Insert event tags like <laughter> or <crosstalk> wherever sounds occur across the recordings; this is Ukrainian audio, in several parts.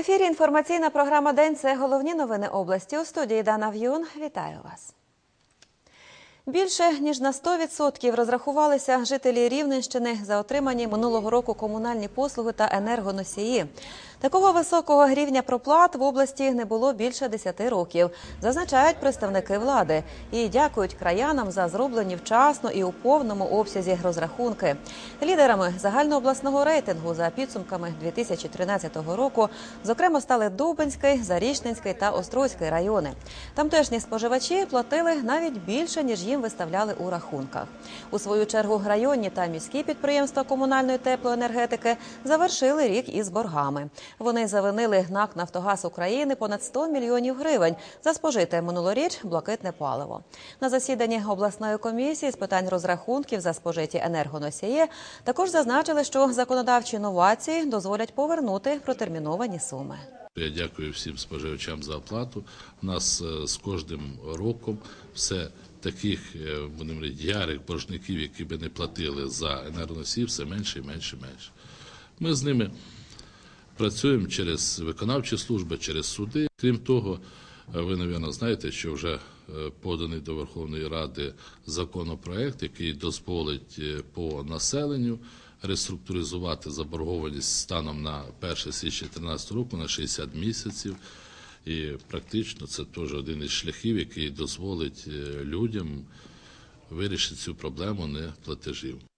Ефірі інформаційна програма День. Це головні новини області. У студії Дана В'юн. Вітаю вас. Більше ніж на 100% розрахувалися жителі Рівненщини за отримані минулого року комунальні послуги та енергоносії. Такого високого рівня проплат в області не було більше 10 років, зазначають представники влади і дякують краянам за зроблені вчасно і у повному обсязі розрахунки. Лідерами загальнообласного рейтингу за підсумками 2013 року, зокрема, стали Дубинський, Зарічненський та Острозький райони. Тамтешні споживачі платили навіть більше ніж їм виставляли у рахунках. У свою чергу районні та міські підприємства комунальної теплоенергетики завершили рік із боргами. Вони завинили НАК Нафтогаз України понад 100 мільйонів гривень за спожите минулоріч блакитне паливо. На засіданні обласної комісії з питань розрахунків за спожиті енергоносії також зазначили, що законодавчі новації дозволять повернути протерміновані суми. Я дякую всім споживачам за оплату. У нас е, з кожним роком все таких е, будемо говорити, ярих боржників, які би не платили за енергоносії, все менше і менше і менше. Ми з ними працюємо через виконавчі служби, через суди. Крім того, е, ви, мабуть, знаєте, що вже е, поданий до Верховної Ради законопроект, який дозволить е, по населенню реструктуризувати заборгованість станом на 1 січня 2013 року на 60 місяців. І практично це теж один із шляхів, який дозволить людям вирішити цю проблему неплатежів.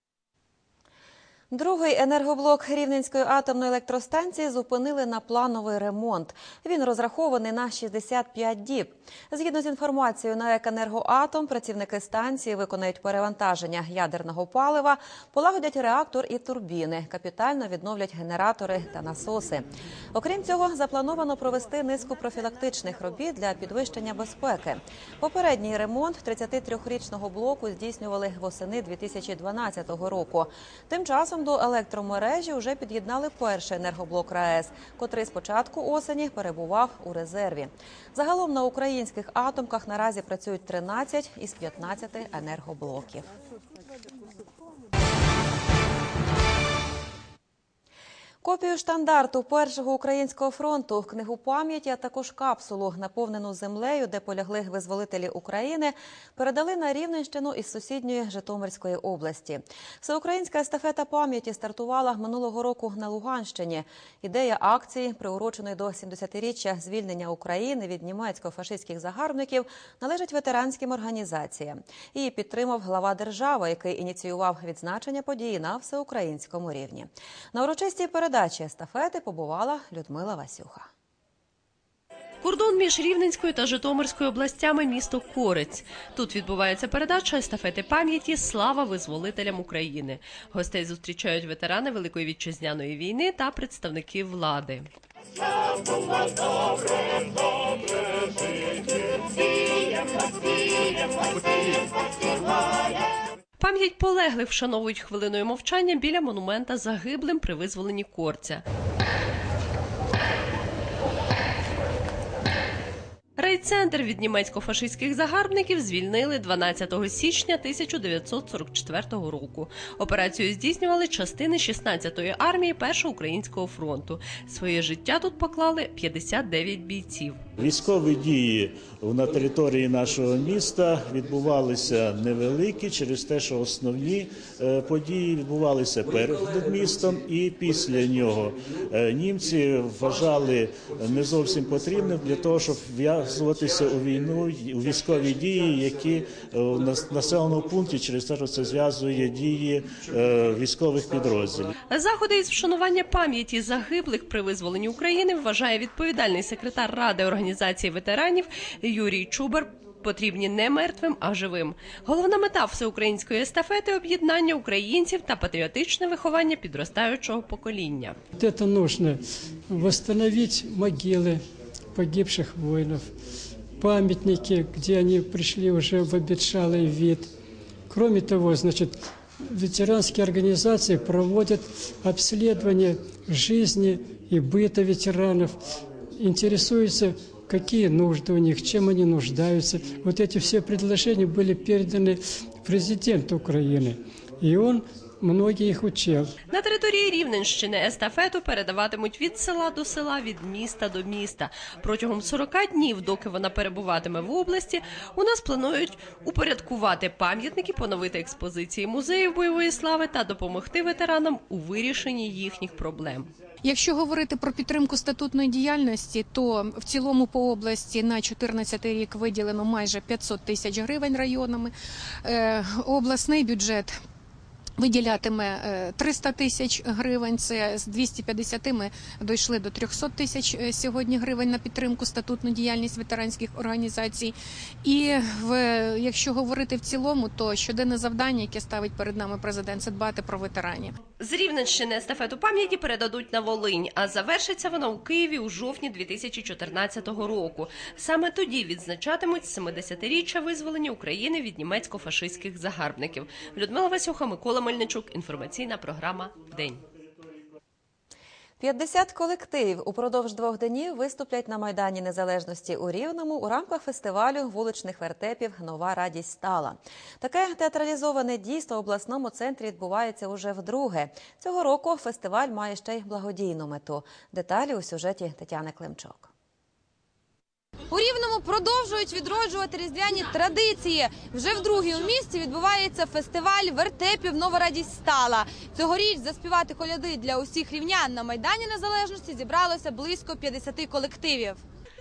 Другий енергоблок Рівненської атомної електростанції зупинили на плановий ремонт. Він розрахований на 65 діб. Згідно з інформацією на «Екенергоатом», працівники станції виконають перевантаження ядерного палива, полагодять реактор і турбіни, капітально відновлять генератори та насоси. Окрім цього, заплановано провести низку профілактичних робіт для підвищення безпеки. Попередній ремонт 33-річного блоку здійснювали восени 2012 року. Тим часом до електромережі вже під'єднали перший енергоблок РаЕС, котрий з початку осені перебував у резерві. Загалом на українських атомках наразі працюють 13 із 15 енергоблоків. Копію штандарту першого українського фронту, книгу пам'яті, а також капсулу, наповнену землею, де полягли визволителі України, передали на Рівненщину із сусідньої Житомирської області. Всеукраїнська естафета пам'яті стартувала минулого року на Луганщині. Ідея акції, приуроченої до 70-річчя звільнення України від німецько-фашистських загарбників, належить ветеранським організаціям. Її підтримав глава держави, який ініціював відзначення події на всеукраїнському рівні. На урочистій передачі естафети побувала Людмила Васюха. Кордон між Рівненською та Житомирською областями місто Корець. Тут відбувається передача естафети пам'яті Слава визволителям України. Гостей зустрічають ветерани Великої вітчизняної війни та представники влади. Пам'ять полеглих вшановують хвилиною мовчання біля монумента загиблим при визволенні Корця. Райцентр від німецько-фашистських загарбників звільнили 12 січня 1944 року. Операцію здійснювали частини 16-ї армії Першого українського фронту. Своє життя тут поклали 59 бійців. Військові дії на території нашого міста відбувалися невеликі через те, що основні е, події відбувалися перед містом, і після нього Е, німці вважали не зовсім потрібним для того, щоб в'язуватися у війну у військові дії, які е, в нас- населеному пункті через те, що це зв'язує дії е, військових підрозділів. Заходи із вшанування пам'яті загиблих при визволенні України вважає відповідальний секретар Ради організації ветеранів Юрій Чубар. Потрібні не мертвим, а живим. Головна мета всеукраїнської естафети об'єднання українців та патріотичне виховання підростаючого покоління. Вот это нужно восстановить могилы погибших воинов, памятники, где они пришли уже в обетшалый вид. Кроме того, значит, ветеранские организации проводят обследование жизни и быта ветеранов, интересуются, какие нужды у них, чем они нуждаются. Вот эти все предложения были переданы президенту Украины. И он многие их учил. На території Рівненщини естафету передаватимуть від села до села, від міста до міста. Протягом 40 днів, доки вона перебуватиме в області, у нас планують упорядкувати пам'ятники, поновити експозиції музеїв бойової слави та допомогти ветеранам у вирішенні їхніх проблем. Якщо говорити про підтримку статутної діяльності, то в цілому по області на 2014 рік виділено майже 500 тисяч гривень районами. Е, обласний бюджет. Виділятиме е, 300 тисяч гривень. Це з 250 ми дійшли до 300 тисяч е, сьогодні гривень на підтримку статутну діяльність ветеранських організацій. І в якщо говорити в цілому, то щоденне завдання, яке ставить перед нами президент, це дбати про ветеранів. З Рівненщини естафету пам'яті передадуть на Волинь, а завершиться вона у Києві у жовтні 2014 року. Саме тоді відзначатимуть 70-річчя визволення України від німецько-фашистських загарбників. Людмила Васюха, Микола Мельничук. Інформаційна програма День. 50 колективів упродовж двох днів виступлять на Майдані Незалежності у Рівному у рамках фестивалю вуличних вертепів Нова радість стала. Таке театралізоване дійство в обласному центрі відбувається уже вдруге. Цього року фестиваль має ще й благодійну мету. Деталі у сюжеті Тетяни Климчок. У Рівному продовжують відроджувати різдвяні традиції. Вже вдруге у місті відбувається фестиваль вертепів Нова радість стала. Цьогоріч заспівати коляди для усіх рівнян на Майдані Незалежності зібралося близько 50 колективів.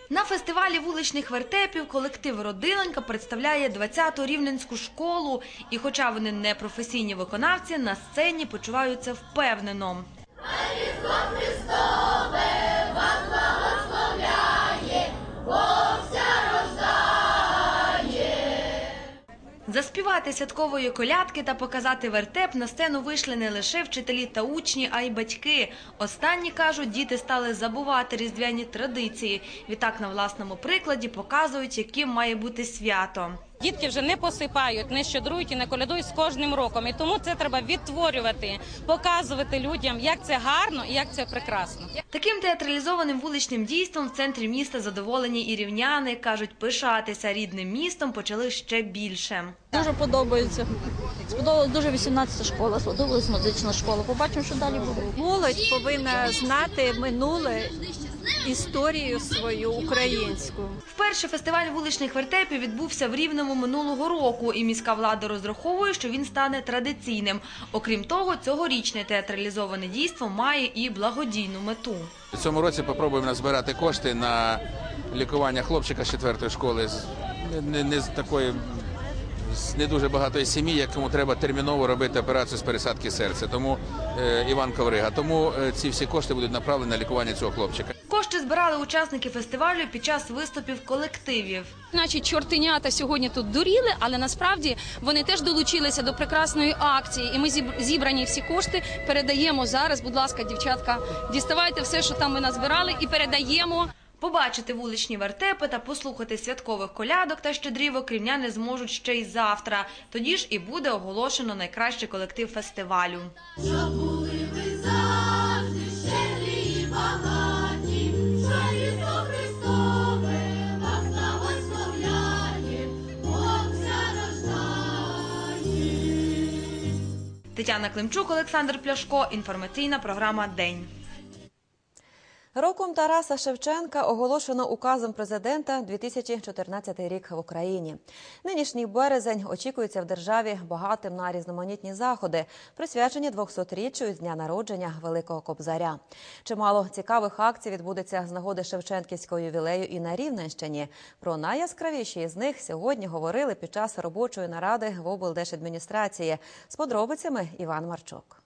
На фестивалі вуличних вертепів колектив Родинонька представляє 20-ту рівненську школу. І хоча вони не професійні виконавці, на сцені почуваються впевнено. Заспівати святкової колядки та показати вертеп на сцену вийшли не лише вчителі та учні, а й батьки. Останні кажуть, діти стали забувати різдвяні традиції. Відтак на власному прикладі показують, яким має бути свято. Дітки вже не посипають, не щедрують і не колядують з кожним роком. І тому це треба відтворювати, показувати людям, як це гарно і як це прекрасно. Таким театралізованим вуличним дійством в центрі міста задоволені і рівняни кажуть, пишатися рідним містом почали ще більше. Дуже подобається. Сподобалась дуже 18 школа, сподобалась музична школа. Побачимо, що далі буде. Молодь повинна знати минуле історію свою українську. Вперше фестиваль вуличних вертепів відбувся в Рівному минулого року, і міська влада розраховує, що він стане традиційним. Окрім того, цьогорічне театралізоване дійство має і благодійну мету. В цьому році попробуємо назбирати кошти на лікування хлопчика з четвертої школи з не, не з такої з не дуже багатої сім'ї, якому треба терміново робити операцію з пересадки серця. Тому е, Іван Коврига. Тому е, ці всі кошти будуть направлені на лікування цього хлопчика. Кошти збирали учасники фестивалю під час виступів колективів. Значить, чортенята сьогодні тут дуріли, але насправді вони теж долучилися до прекрасної акції. І ми зібрані всі кошти передаємо зараз. Будь ласка, дівчатка, діставайте все, що там ми назбирали, і передаємо. Побачити вуличні вертепи та послухати святкових колядок та щедрівок рівняни зможуть ще й завтра. Тоді ж і буде оголошено найкращий колектив фестивалю. Тетяна Климчук, Олександр Пляшко. Інформаційна програма День. Роком Тараса Шевченка оголошено указом президента 2014 рік в Україні. Нинішній березень очікується в державі багатим на різноманітні заходи, присвячені 200-річчю з дня народження Великого Кобзаря. Чимало цікавих акцій відбудеться з нагоди Шевченківського ювілею і на Рівненщині. Про найяскравіші з них сьогодні говорили під час робочої наради в облдержадміністрації. З подробицями Іван Марчук.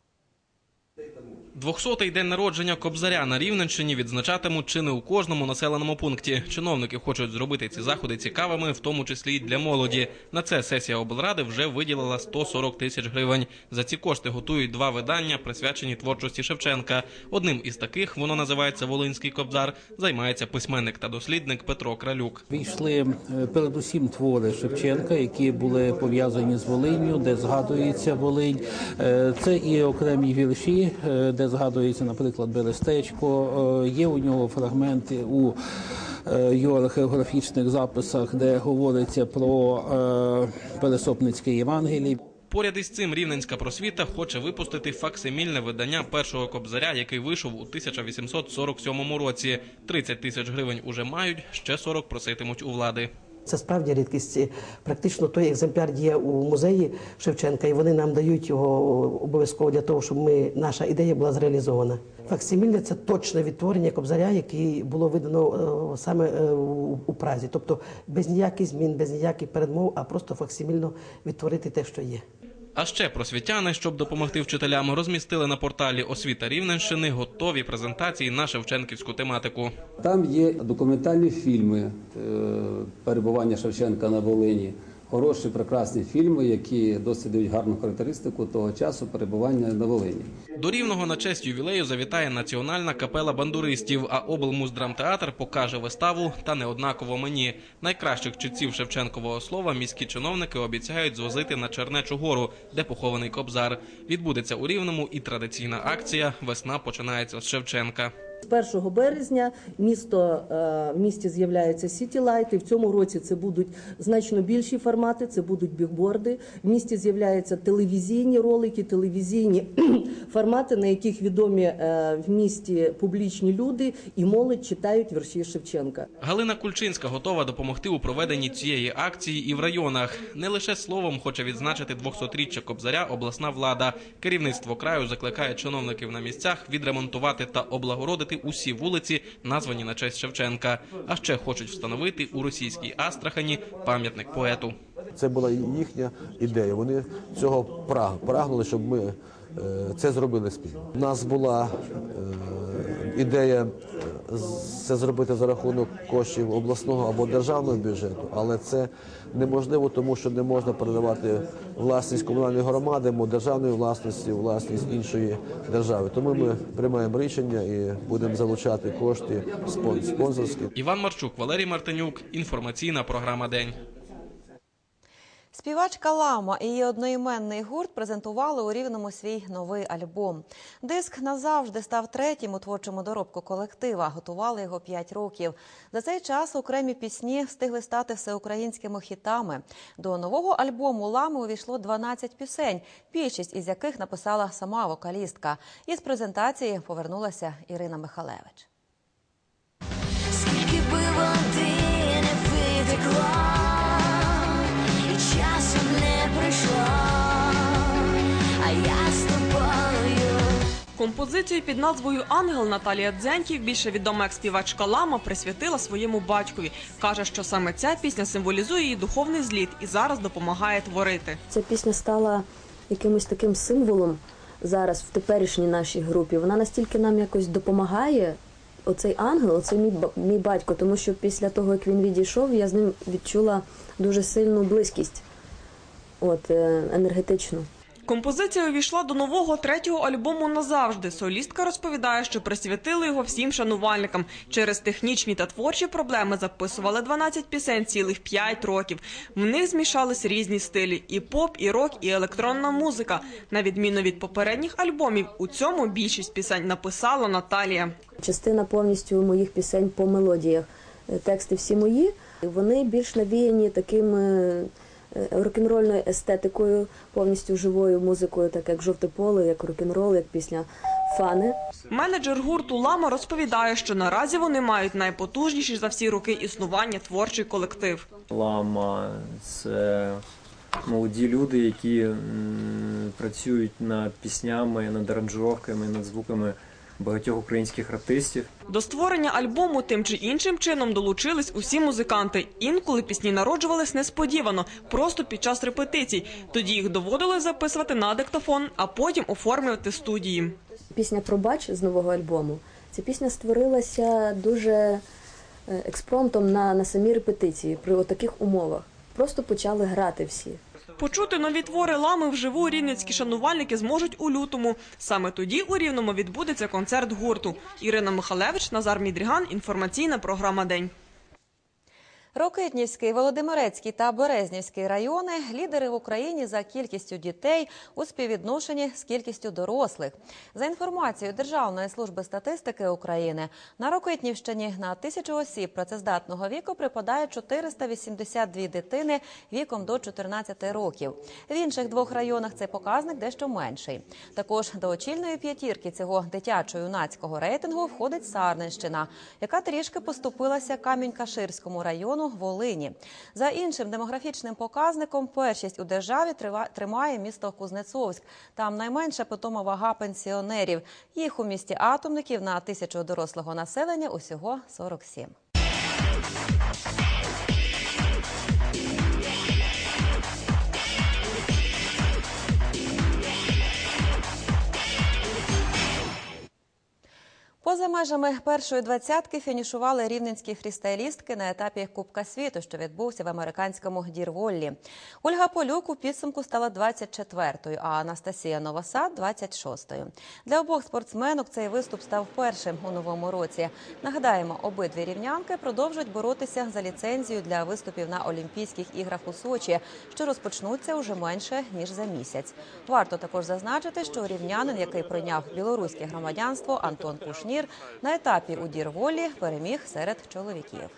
200-й день народження Кобзаря на Рівненщині відзначатимуть чи не у кожному населеному пункті. Чиновники хочуть зробити ці заходи цікавими, в тому числі й для молоді. На це сесія облради вже виділила 140 тисяч гривень. За ці кошти готують два видання, присвячені творчості Шевченка. Одним із таких воно називається Волинський Кобзар. Займається письменник та дослідник Петро Кралюк. Війшли е, передусім твори Шевченка, які були пов'язані з Волинню, де згадується Волинь. Е, Це і окремі вірші, е, згадується, наприклад, Берестечко. Е, Є у нього фрагменти у е, його археографічних записах, де говориться про е, Пересопницьке Євангеліє. Поряд із цим рівненська просвіта хоче випустити факсимільне видання першого кобзаря, який вийшов у 1847 році. 30 тисяч гривень уже мають, ще 40 проситимуть у влади. Це справді рідкість. Практично той екземпляр є у музеї Шевченка, і вони нам дають його обов'язково для того, щоб ми наша ідея була зреалізована. Факсимільне це точне відтворення кобзаря, який було видано е, саме е, у Празі, тобто без ніяких змін, без ніяких передмов, а просто факсимільно відтворити те, що є. А ще просвітяни, щоб допомогти вчителям, розмістили на порталі освіта Рівненщини готові презентації на шевченківську тематику. Там є документальні фільми е, перебування Шевченка на Волині. Хороші, прекрасні фільми, які досить дають гарну характеристику того часу перебування на Волині. До рівного на честь ювілею завітає національна капела бандуристів, а облмуздрамтеатр покаже виставу та неоднаково мені. Найкращих читців Шевченкового слова міські чиновники обіцяють звозити на Чернечу гору, де похований кобзар. Відбудеться у рівному і традиційна акція Весна починається з Шевченка. З 1 березня місто, е, в місті з'являються сітілайти. В цьому році це будуть значно більші формати, це будуть бігборди. В місті з'являються телевізійні ролики, телевізійні <clears throat> формати, на яких відомі е, в місті публічні люди і молодь читають вірші Шевченка. Галина Кульчинська готова допомогти у проведенні цієї акції і в районах. Не лише словом хоче відзначити 200-річчя Кобзаря обласна влада. Керівництво краю закликає чиновників на місцях відремонтувати та облагородити усі вулиці, названі на честь Шевченка. А ще хочуть встановити у російській Астрахані пам'ятник поету. Це була їхня ідея. Вони цього праг- прагнули, щоб ми е, це зробили спільно. У нас була е, ідея це зробити за рахунок коштів обласного або державного бюджету, але це неможливо, тому що не можна передавати власність комунальної громади, або державної власності, власність іншої держави. Тому ми приймаємо рішення і будемо залучати кошти спон- спонсорські. Іван Марчук, Валерій Мартинюк. Інформаційна програма День. Співачка Лама і її одноіменний гурт презентували у Рівному свій новий альбом. Диск назавжди став третім у творчому доробку колектива. Готували його 5 років. За цей час окремі пісні встигли стати всеукраїнськими хітами. До нового альбому Лами увійшло 12 пісень, більшість із яких написала сама вокалістка. Із презентації повернулася Ірина Михалевич. Скільки би води не витекло, Композицію під назвою Ангел Наталія Дзеньків, більше відома як співачка Лама, присвятила своєму батькові. Каже, що саме ця пісня символізує її духовний зліт і зараз допомагає творити. Ця пісня стала якимось таким символом зараз в теперішній нашій групі. Вона настільки нам якось допомагає. Оцей ангел, оцей мій, ба- мій батько, тому що після того, як він відійшов, я з ним відчула дуже сильну близькість, от, е, енергетичну. Композиція увійшла до нового третього альбому назавжди. Солістка розповідає, що присвятили його всім шанувальникам. Через технічні та творчі проблеми записували 12 пісень цілих 5 років. В них змішались різні стилі: і поп, і рок, і електронна музика. На відміну від попередніх альбомів, у цьому більшість пісень написала Наталія. Частина повністю моїх пісень по мелодіях. Е, Тексти всі мої. Вони більш навіяні таким е, рок-н-рольною естетикою, повністю живою музикою, так як жовте поле, як рок-н-рол, як пісня Фани. Менеджер гурту Лама розповідає, що наразі вони мають найпотужніший за всі роки існування творчий колектив. Лама це молоді люди, які працюють над піснями, над аранжировками, над звуками багатьох українських артистів. До створення альбому тим чи іншим чином долучились усі музиканти. Інколи пісні народжувались несподівано, просто під час репетицій. Тоді їх доводили записувати на диктофон, а потім оформлювати студії. Пісня Пробач з нового альбому. Ця пісня створилася дуже е, експромтом на, на самій репетиції при таких умовах. Просто почали грати всі. Почути нові твори лами вживу рівненські шанувальники зможуть у лютому. Саме тоді у Рівному відбудеться концерт гурту. Ірина Михалевич, Назар Мідріган. Інформаційна програма День. Рокитнівський, Володимирецький та Березнівський райони лідери в Україні за кількістю дітей у співвідношенні з кількістю дорослих. За інформацією Державної служби статистики України, на Рокитнівщині на тисячу осіб працездатного віку припадає 482 дитини віком до 14 років. В інших двох районах цей показник дещо менший. Також до очільної п'ятірки цього дитячо-юнацького рейтингу входить Сарненщина, яка трішки поступилася Камінь-Каширському району Волині. За іншим демографічним показником, першість у державі тримає місто Кузнецовськ. Там найменша питома вага пенсіонерів. Їх у місті атомників на тисячу дорослого населення усього 47. Поза межами першої двадцятки фінішували рівненські фрістайлістки на етапі Кубка світу, що відбувся в американському Дірволлі. Ольга Полюк у підсумку стала 24-ю, а Анастасія Новосад – 26-ю. Для обох спортсменок цей виступ став першим у новому році. Нагадаємо, обидві рівнянки продовжують боротися за ліцензію для виступів на Олімпійських іграх у Сочі, що розпочнуться уже менше ніж за місяць. Варто також зазначити, що рівнянин, який прийняв білоруське громадянство, Антон Кушнір, на етапі у Дірволі переміг серед чоловіків.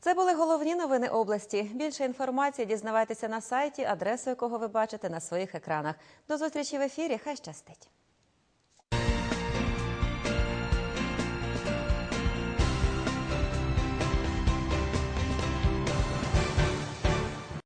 Це були головні новини області. Більше інформації дізнавайтеся на сайті, адресу якого ви бачите на своїх екранах. До зустрічі в ефірі. Хай щастить.